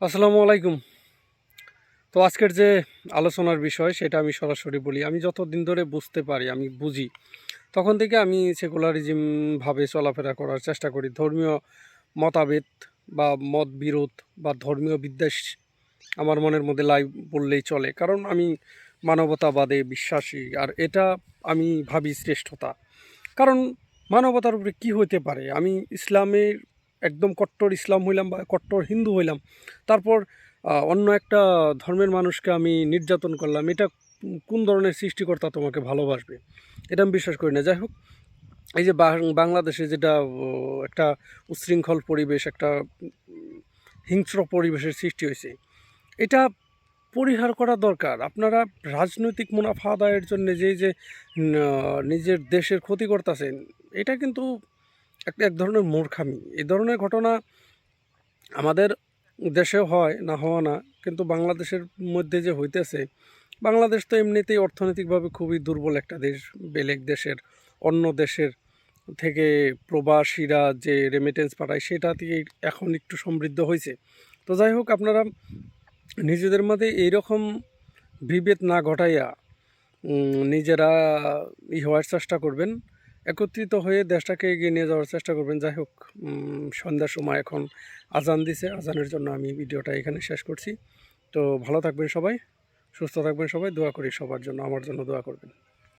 আসসালামু আলাইকুম। তো আজকের যে আলোচনার বিষয়, সেটা আমি সরাসরি বলি। আমি যতদিন ধরে বুঝতে পারি, আমি বুঝি, তখন থেকে আমি সেকুলারিজম ভাবে চলাফেরা করার চেষ্টা করি। ধর্মীয় মতাবেদ বা মত বিরোধ বা ধর্মীয় বিদ্বেষ আমার মনের মধ্যে লাই বললেই চলে। কারণ আমি মানবতাবাদে বিশ্বাসী, আর এটা আমি ভাবি শ্রেষ্ঠতা। কারণ মানবতার উপরে কি হইতে পারে? আমি ইসলামের একদম কট্টর ইসলাম হইলাম বা কট্টর হিন্দু হইলাম। তারপর অন্য একটা ধর্মের মানুষকে আমি নির্যাতন করলাম। এটা কোন ধরনের সৃষ্টিকর্তা তোমাকে ভালোবাসবে? এটা আমি বিশ্বাস করি না। যাই হোক, এই যে বাংলাদেশে যেটা একটা উচ্ছৃঙ্খল পরিবেশ, একটা হিংস্র পরিবেশের সৃষ্টি হয়েছে, এটা পরিহার করা দরকার। আপনারা রাজনৈতিক মুনাফা আদায়ের জন্য যে যে নিজের দেশের ক্ষতি করতেছেন এটা কিন্তু একটা, এক ধরনের মূর্খামি। এই ধরনের ঘটনা আমাদের দেশেও হয়, না হওয়া না। কিন্তু বাংলাদেশের মধ্যে যে হইতেছে, বাংলাদেশ তো এমনিতেই অর্থনৈতিকভাবে খুবই দুর্বল একটা দেশ, বেলেগ দেশের, অন্য দেশের থেকে প্রবাসীরা যে রেমিটেন্স পাঠায়, সেটা থেকে এখন একটু সমৃদ্ধ হয়েছে তো যাই হোক, আপনারা নিজেদের মধ্যে এইরকম বিভেদ না ঘটাইয়া নিজেরা ই হওয়ার চেষ্টা করবেন। একত্রিত হয়ে দেশটাকে এগিয়ে নিয়ে যাওয়ার চেষ্টা করবেন। যাই হোক সন্ধ্যার সময় এখন আজান দিছে। আজানের জন্য আমি ভিডিওটা এখানে শেষ করছি। তো ভালো থাকবেন সবাই, সুস্থ থাকবেন সবাই। দোয়া করি সবার জন্য, আমার জন্য দোয়া করবেন।